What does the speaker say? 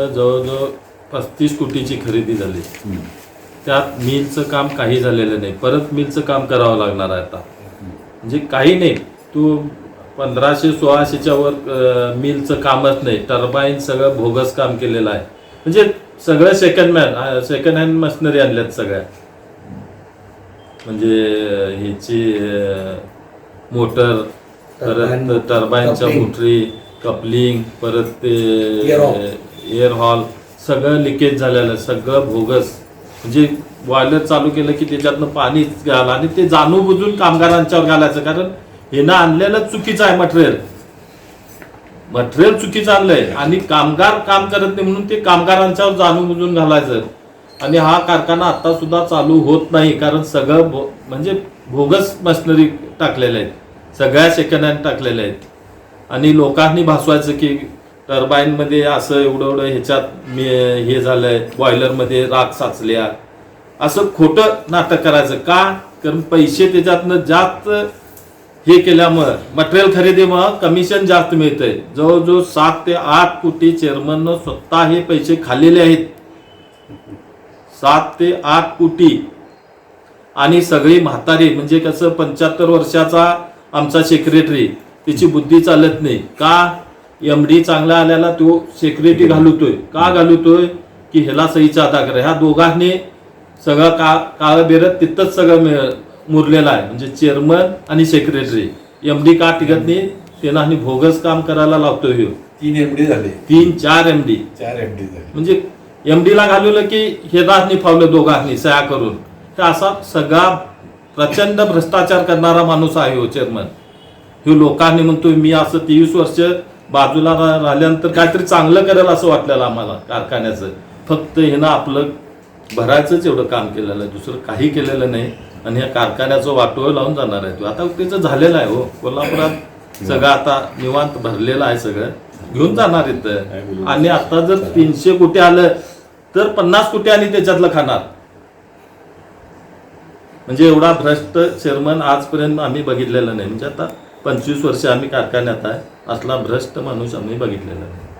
जवळजवळ पस्तीस कोटीची खरेदी झाली. त्यात मिलचं काम काही झालेलं नाही. परत मिलचं काम करावं लागणार आहे आता. म्हणजे काही नाही. तू पंधराशे सोळाशेच्या वर मिलचं कामच नाही. टर्बाईन सगळं भोगस काम केलेलं आहे. म्हणजे सगळं second man second hand machinery आणल्यात सगळ्या. म्हणजे ह्याची मोटर परत टर्बाईनच्या. मोटरी कपलिंग परत ते. एअर हॉल सगळं लिकेज झालेलं आहे, सगळं भोगस म्हणजे बॉयलर चालू केलं की त्याच्यातनं पाणी घाला आणि ते जाणून बुजून कामगारांच्यावर घालायचं. कारण हिनं आणलेलं चुकीचं आहे मटेरियल मटेरियल चुकीचं आणलंय. आणि कामगार काम करत नाही म्हणून ते कामगारांच्यावर जाणून बुजून घालायचं. आणि हा कारखाना आता सुद्धा चालू होत नाही. कारण सगळं भो- म्हणजे भोगस मशिनरी टाकलेल्या आहेत. सगळ्या सेकंड हँड टाकलेल्या आहेत. आणि लोकांनी भासवायचं की टर्बाईनमध्ये असं एवढं एवढं ह्याच्यात मी हे झालंय आहे बॉयलरमध्ये राख साचल्या. असं खोटं नाटक करायचं का? कारण पैसे त्याच्यातनं जास्त हे केल्यामुळं. मटेरियल खरेदीमुळं कमिशन जास्त मिळतंय. जवळजवळ सात ते आठ कोटी चेअरमननं स्वतः हे पैसे खाल्लेले आहेत. सात ते आठ कोटी. आणि सगळी म्हातारी म्हणजे कसं पंच्याहत्तर वर्षाचा आमचा सेक्रेटरी तिची बुद्धी चालत नाही. का? एम डी चांगला आल्याला तो सेक्रेटरी घालवतोय का घालवतोय की ह्याला सहीचा अदा करा. ह्या दोघांनी सगळं का काळ बेरत तिथंच सगळं मिळ- मुरलेलं आहे. म्हणजे चेअरमन आणि सेक्रेटरी एम डी का टिकत नाही? त्यांना आणि भोगस काम करायला लावतोय ह्यो. तीन एम डी झाले. तीन चार एम डी चार एम डी झाले. म्हणजे एमडी ला घालवलं की हे दासनी फावलं दोघांनी सह्या करून. तर असा सगळा प्रचंड भ्रष्टाचार करणारा माणूस आहे हो चेअरमन हे लोकांनी म्हणतोय मी असं तेवीस वर्ष बाजूला राहिल्यानंतर काहीतरी चांगलं करेल असं वाटलेलं आम्हाला कारखान्याचं. फक्त हे ना आपलं भरायचंच एवढं काम केलेलं आहे. दुसरं काही केलेलं नाही. आणि या कारखान्याचं वाटोळ लावून जाणार आहे तो. आता त्याचं झालेलं आहे हो. कोल्हापुरात सगळं आता निवांत भरलेलं आहे सगळं. घेऊन जाणार इथं. आणि आता जर तीनशे कोटी आलं तर पन्नास कोटी आणि त्याच्यातलं खाणार. म्हणजे एवढा भ्रष्ट चेअरमन आजपर्यंत आम्ही बघितलेला नाही. म्हणजे आता पंचवीस वर्ष आम्ही कारखान्यात आहे. असला भ्रष्ट माणूस आम्ही बघितलेला नाही.